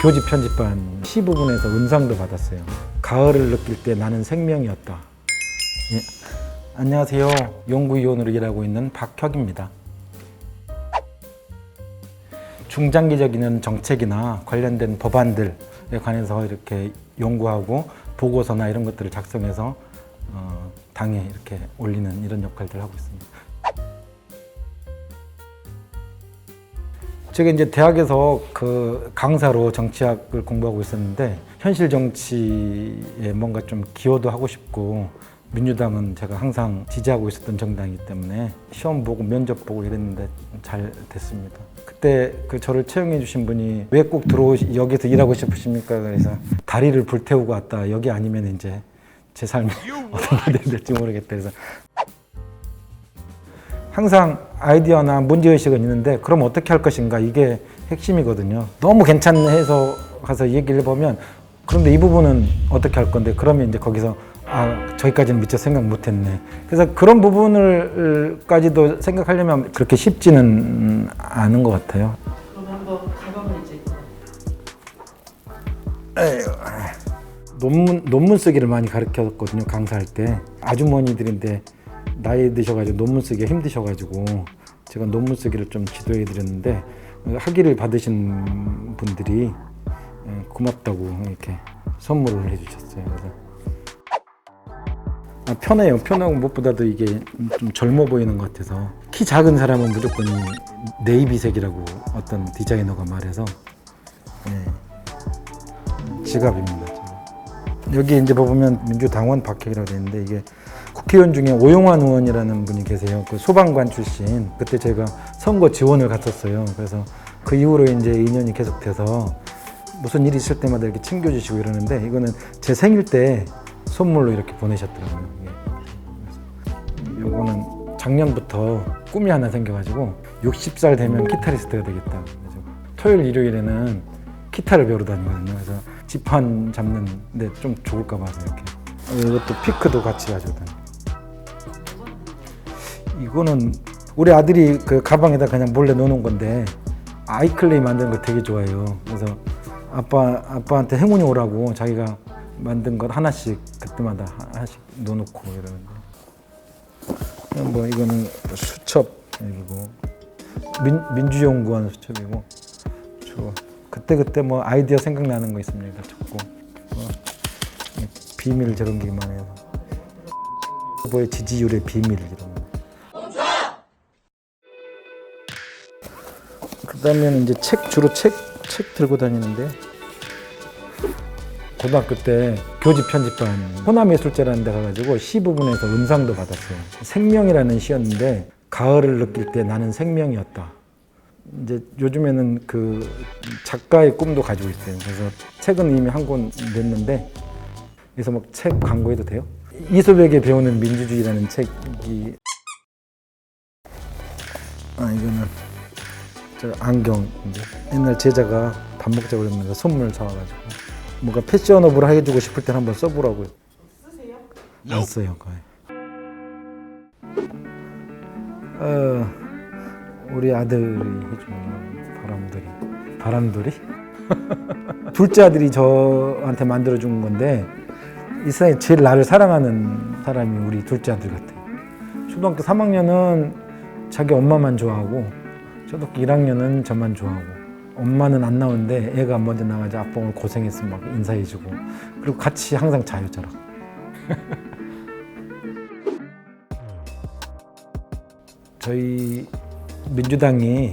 교집 편집반 시 부분에서 은상도 받았어요. 가을을 느낄 때 나는 생명이었다. 예. 안녕하세요. 연구위원으로 일하고 있는 박혁입니다. 중장기적인 정책이나 관련된 법안들에 관해서 이렇게 연구하고 보고서나 이런 것들을 작성해서 어, 당에 이렇게 올리는 이런 역할들을 하고 있습니다. 제가 이제 대학에서 그 강사로 정치학을 공부하고 있었는데 현실 정치에 뭔가 좀 기여도 하고 싶고 민주당은 제가 항상 지지하고 있었던 정당이기 때문에 시험 보고 면접 보고 이랬는데 잘 됐습니다. 그때 그 저를 채용해 주신 분이 왜 꼭 들어오시 여기서 일하고 싶으십니까? 그래서 다리를 불태우고 왔다. 여기 아니면 이제 제 삶이 어떻게 될지 모르겠다. 그래서 항상 아이디어나 문제의식은 있는데 그럼 어떻게 할 것인가 이게 핵심이거든요. 너무 괜찮네 해서 가서 얘기를 해보면 그런데 이 부분은 어떻게 할 건데 그러면 이제 거기서 아 저기까지는 미처 생각 못했네. 그래서 그런 부분을까지도 생각하려면 그렇게 쉽지는 않은 것 같아요. 그럼 한번 가방을 이제 논문 논문 쓰기를 많이 가르쳤거든요 강사할 때 아주머니들인데 나이 드셔가지고 논문 쓰기 힘드셔가지고 제가 논문 쓰기를 좀 지도해 드렸는데 학위를 받으신 분들이 예, 고맙다고 이렇게 선물을 해주셨어요. 아, 편해요. 편하고 무엇보다도 이게 좀 젊어 보이는 것 같아서 키 작은 사람은 무조건 이 네이비색이라고 어떤 디자이너가 말해서 예, 지갑입니다. 여기 이제 보면 민주당원 박혁이라고 되어 있는데 이게 국회의원 중에 오용환 의원이라는 분이 계세요. 그 소방관 출신. 그때 제가 선거 지원을 갔었어요. 그래서 그 이후로 이제 인연이 계속돼서 무슨 일이 있을 때마다 이렇게 챙겨주시고 이러는데 이거는 제 생일 때 선물로 이렇게 보내셨더라고요. 그래서 요거는 작년부터 꿈이 하나 생겨가지고 60살 되면 기타리스트가 되겠다. 그래서 토요일 일요일에는 기타를 배우러 다니거든요. 그래서 지판 잡는데 좀 좋을까 봐서 이렇게. 어, 이것도 피크도 같이 가지고 다니. 이거는 우리 아들이 그 가방에다 그냥 몰래 넣어놓은 건데 아이클레이 만드는 거 되게 좋아해요. 그래서 아빠 아빠한테 행운이 오라고 자기가 만든 것 하나씩 그때마다 하나씩 넣어놓고 이러는데 뭐 이거는 수첩이고 민, 민주연구원 수첩이고 저 그때 그때 뭐 아이디어 생각나는 거 여기다 적고 뭐 비밀 저런 게 많아요. 후보의 지지율의 비밀 이런 그다음에는 이제 책 주로 책 책 들고 다니는데 고등학교 때 교집 편집반 호남예술제라는 데 가가지고 시 부분에서 은상도 받았어요. 생명이라는 시였는데 가을을 느낄 때 나는 생명이었다. 이제 요즘에는 그 작가의 꿈도 가지고 있어요. 그래서 책은 이미 한 권 냈는데 그래서 막 책 광고해도 돼요? 이소백의 배우는 민주주의라는 책이 아 이거는 저 안경 이제 옛날 제자가 밥 먹자고 그랬는데 선물 사와가지고 뭔가 패셔너블 해주고 싶을 때 한번 써보라고요. 쓰세요? 안 써요 거의. 어, 우리 아들이 해준 바람들이 바람들이 둘째 아들이 저한테 만들어준 건데 이 세상에 제일 나를 사랑하는 사람이 우리 둘째 아들 같아요. 초등학교 3학년은 자기 엄마만 좋아하고 초등학교 1학년은 저만 좋아하고 엄마는 안 나오는데 애가 먼저 나가서 아빠 오늘 고생했어 막 인사해주고 그리고 같이 항상 자요 저랑. 저희 민주당이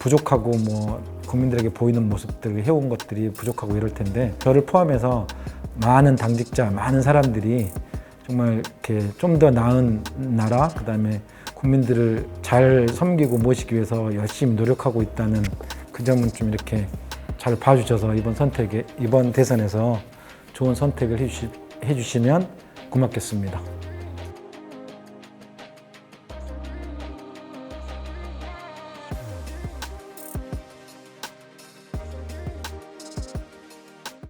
부족하고 뭐 국민들에게 보이는 모습들을 해온 것들이 부족하고 이럴 텐데 저를 포함해서 많은 당직자, 많은 사람들이 정말 이렇게 좀 더 나은 나라, 그 다음에 국민들을 잘 섬기고 모시기 위해서 열심히 노력하고 있다는 그 점은 좀 이렇게 잘 봐주셔서 이번 선택에 이번 대선에서 좋은 선택을 해주시, 해주시면 고맙겠습니다.